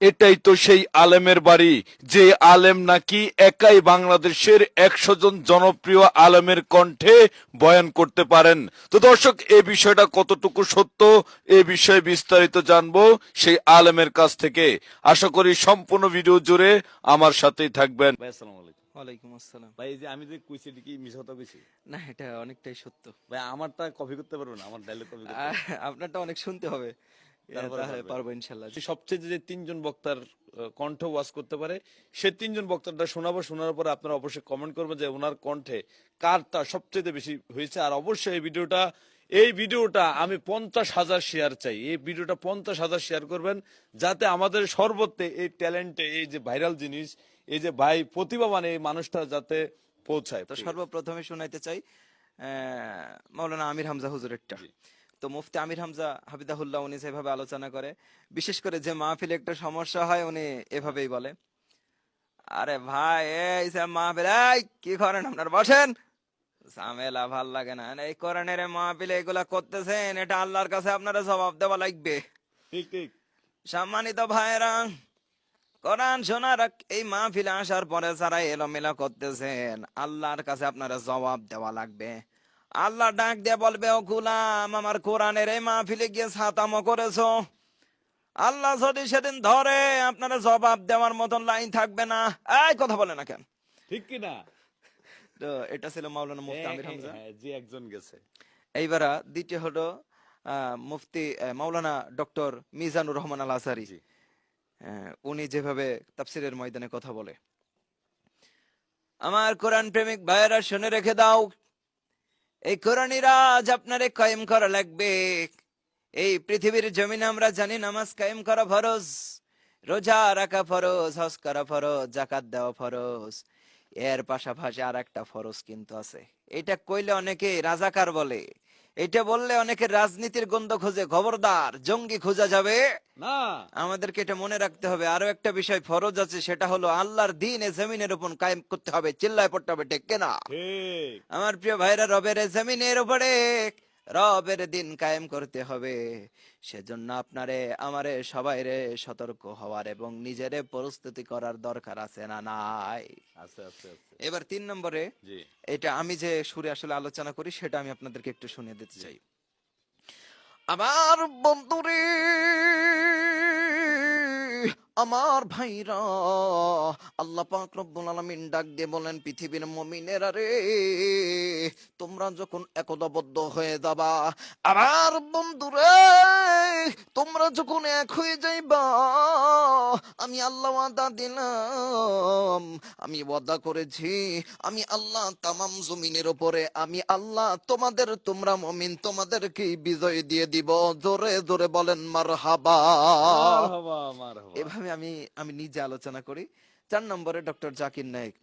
এটাই তো সেই আলেমের বাড়ি। যে আলেম নাকি একাই বাংলাদেশের একশো জন জনপ্রিয় আলেমের কণ্ঠে বয়ান করতে পারেন। তো দর্শক এই বিষয়টা কতটুকু সত্য এ বিষয়ে বিস্তারিত জানব সেই আলেমের কাছ থেকে। আশা করি সম্পূর্ণ ভিডিও জুড়ে আমার সাথেই থাকবেন। ভাই আসসালামু আলাইকুম। ওয়ালাইকুম আসসালাম। ভাই যে আমি যে কইছি কি মিস কথা কইছি? না এটা অনেকটাই সত্য। ভাই আমারটা কপি করতে পারব না? আমার ডায়লগ কপি আপনারটা অনেক শুনতে হবে। এ, তাহলে পারব ইনশাল্লাহ। সবচেয়ে যে তিনজন বক্তার কণ্ঠ ওয়াজ করতে পারে সে তিনজন বক্তারটা শোনাবো শোনার পরে আপনারা অবশ্যই কমেন্ট করবেন যে ওনার কণ্ঠে কারটা সবচেয়ে বেশি হয়েছে। আর অবশ্যই এই ভিডিওটা এই ভিডিওটা আমি পঞ্চাশ হাজার শেয়ার চাই। এই ভিডিওটা পঞ্চাশ হাজার শেয়ার করবেন যাতে আমাদের সর্বত্রে এই ট্যালেন্টে এই যে ভাইরাল জিনিস এই যে ভাই প্রতিভাবান এই মানুষটা যাতে পৌঁছায়। তো সর্বপ্রথমে শোনাইতে চাই আহ, মাওলানা আমির হামজা হুজুরেরটা। তো মুফতি আমির হামজা হাবিদাহুল্লাহ উনি যেভাবে আলোচনা করে বিশেষ করে যে মাহফিলে একটা সমস্যা হয় উনি এভাবেই বলে। আরে ভাই এই মাহফিল এই কি করেন আপনার বসেন। ঝামেলা ভালো লাগে না। এই কোরআনের মাহফিলে এগুলা করতেছেন এটা আল্লাহর কাছে আপনারা জবাব দেওয়া লাগবে। ঠিক ঠিক। সম্মানিত ভাইরা কোরআন শোনার এই মাহফিলে আসার পরে যারা এলোমেলা করতেছেন আল্লাহর কাছে আপনারা জবাব দেওয়া লাগবে। আল্লাহ ডাক দিয়ে বলবে ও গুলাম আমার কোরআনের এই মাহফিলে গিয়ে ছাতামো করেছ। আল্লাহ যদি সেদিন ধরে আপনারা জবাব দেওয়ার মতন লাইন থাকবে না এই কথা বলে না কেন? ঠিক কি না? তো এটা ছিল মাওলানা মুফতি আমির হামজা। হ্যাঁ, যে একজন গেছে। এইবার দ্বিতীয় হলো আহ, মুফতি মাওলানা ডক্টর মিজানুর রহমান আল আসারি জি। উনি যেভাবে তাফসিরের ময়দানে কথা বলে আমার কোরআন প্রেমিক ভাইয়েরা শুনে রেখে দাও এই কোরআনী রাজ আপনারে কায়েম করা লাগবে। এই পৃথিবীর জমিনে আমরা জানি নামাজ কয়েম করা ফরজ, রোজা রাখা ফরজ, হজ করা ফরজ জাকাত দেওয়া ফরজ। এর পাশাপাশি আর একটা ফরজ কিন্তু আছে। এটা কইলে অনেকে রাজাকার বলে। এটা বললে অনেকে রাজনীতির গন্ধ খোঁজে। খবরদার জঙ্গি খোঁজা যাবে। না। আমাদেরকে এটা মনে রাখতে হবে। আরও একটা বিষয় ফরজ আছে সেটা হলো আল্লাহর দিন এ জমিনের উপর কায়েম করতে হবে চিল্লায় পড়তে হবে ঠিক কেনা? আমার প্রিয় ভাইরা রবের জমিনের উপরে রবের দিন কায়েম করতে হবে। সেজন্য আপনারে আমারে সবাই রে সতর্ক হওয়ার এবং নিজেরে প্রস্তুতি করার দরকার আছে না নাই? এবার তিন নম্বরে জি। এটা আমি যে সুরে আসলে আলোচনা করি সেটা আমি আপনাদেরকে একটু শুনিয়ে দিতে চাই। আমার বন্ধুরে আমার ভাইরা, আল্লাহ পাক রব্বুল আলামিন ডাক দিয়ে বলেন, পৃথিবীর মুমিনেরা রে, তোমরা যখন একতাবদ্ধ হয়ে যাবা, আমার বন্ধুরে, তোমরা যখন এক হয়ে যাইবা, আমি আল্লাহ ওয়াদা দিলাম, আমি ওয়াদা করেছি, আমি আল্লাহ তামাম জমিনের উপরে, আমি আল্লাহ তোমাদের, তোমরা মমিন তোমাদেরকে বিজয় দিয়ে দিব। জোরে জোরে বলেন মারহাবা। এভাবে আমি আমি নিজে আলোচনা করি। চার নম্বরে ডক্টর জাকির নায়েক।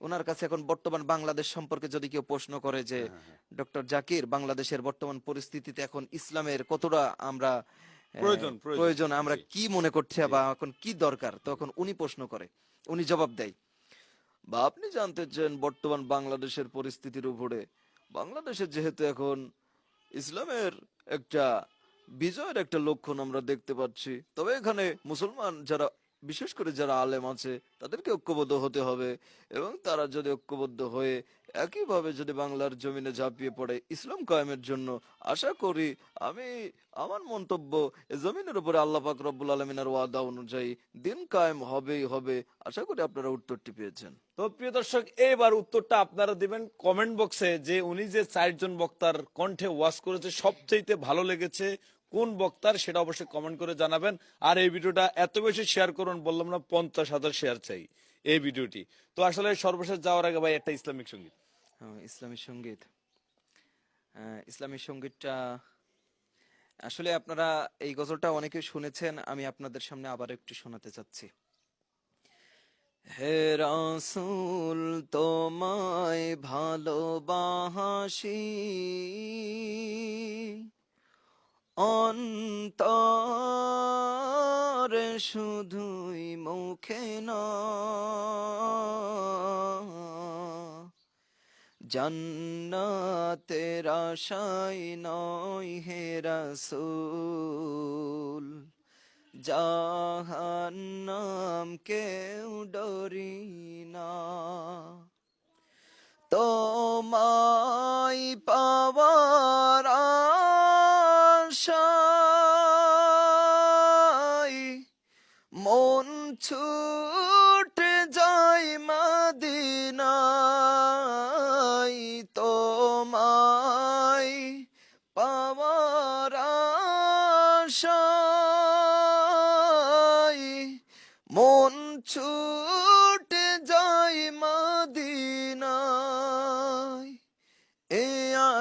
ওনার কাছে এখন বর্তমান বাংলাদেশ সম্পর্কে যদি কেউ প্রশ্ন করে যে ডক্টর জাকির বাংলাদেশের বর্তমান পরিস্থিতিতে এখন ইসলামের কতটা আমরা প্রয়োজন, প্রয়োজন। প্রয়োজন আমরা কি মনে করছি বা এখন কি দরকার? তখন উনি প্রশ্ন করে। উনি জবাব দেয় বা আপনি জানতে চান বর্তমান বাংলাদেশের পরিস্থিতির উপরে? বাংলাদেশের যেহেতু এখন ইসলামের একটা বিজয়ের একটা লক্ষণ আমরা দেখতে পাচ্ছি। তবে এখানে মুসলমান যারা, বিশেষ করে যারা আলেম আছে, তাদেরকে ঐক্যবদ্ধ হতে হবে এবং তারা যদি ঐক্যবদ্ধ হয়ে একইভাবে যদি বাংলার জমিনে ঝাঁপিয়ে পড়ে ইসলাম কায়েমের জন্য, আশা করি আমি, আমার মন্তব্য জমিনের উপরে আল্লাহ পাক রব্বুল আলমিনের ওয়াদা অনুযায়ী দিন কায়েম হবেই হবে। আশা করি আপনারা উত্তরটি পেয়েছেন। তো প্রিয় দর্শক, এইবার উত্তরটা আপনারা দিবেন কমেন্ট বক্সে যে উনি যে চারজন বক্তার কণ্ঠে ওয়াজ করেছে সবচেয়ে ভালো লেগেছে। কোন বক্তার সেটা অবশ্যই কমেন্ট করে জানাবেন। আর এই ভিডিওটা এত বেশি শেয়ার করুন বললাম না পঞ্চাশ হাজার শেয়ার চাই এই ভিডিওটি। তো আসলে সর্বশেষ যাওয়ার আগে ভাই একটা ইসলামিক সংগীত। হ্যাঁ, ইসলামী সংগীত। আহ, ইসলামী সঙ্গীতটা আসলে আপনারা এই গজলটা অনেকে শুনেছেন আমি আপনাদের সামনে আবার একটু শোনাতে চাচ্ছি। হে রাসূল তোমায় ভালোবাসি। অন্তরে শুধুই মুখে না। জান্নাতের আশাই নয় হে রাসূল জাহান্নাম কেউ ডরি না।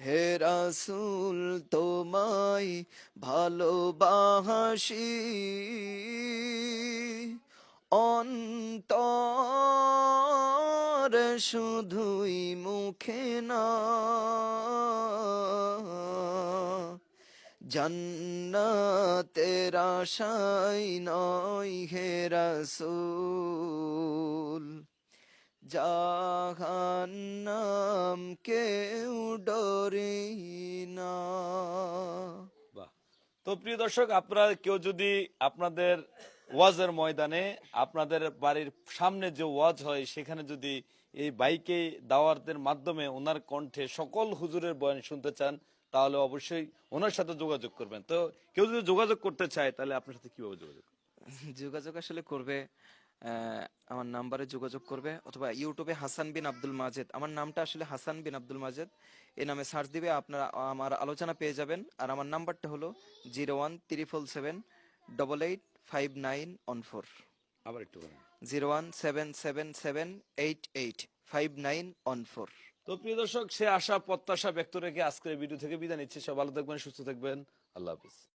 হে রাসূল তোমায় ভালোবাসি। অন্তর শুধুই মুখে না জান্নাতের আশাই নয় হে রাসূল। জাহান্নাম কেউ ডরে না। বাহ। তো প্রিয় দর্শক আপনারা কেউ যদি আপনাদের ওয়াজের ময়দানে আপনাদের বাড়ির সামনে যে ওয়াজ হয় সেখানে যদি এই বাইকে দাওয়াতের মাধ্যমে ওনার কণ্ঠে সকল হুজুরের বয়ান শুনতে চান তাহলে অবশ্যই ওনার সাথে যোগাযোগ করবেন। তো কেউ যদি যোগাযোগ করতে চায় তাহলে আপনার সাথে কীভাবে যোগাযোগ যোগাযোগ আসলে করবে আমার নাম্বারে যোগাযোগ করবে অথবা ইউটিউবে হাসান বিন আব্দুল মাজেদ। আমার নামটা আসলে হাসান বিন আব্দুল মাজেদ। এই নামে সার্চ দিবে আপনারা আমার আলোচনা পেয়ে যাবেন। আর আমার নাম্বারটা হলো zero one triple seven double eight five nine one four. আবার একটু zero one seven seven seven eight eight five nine one four. তো প্রিয় দর্শক সে আশা প্রত্যাশা ব্যক্ত রেখে আজকের ভিডিও থেকে বিদায় নিচ্ছে। সব ভালো থাকবেন সুস্থ থাকবেন। আল্লাহ হাফিজ।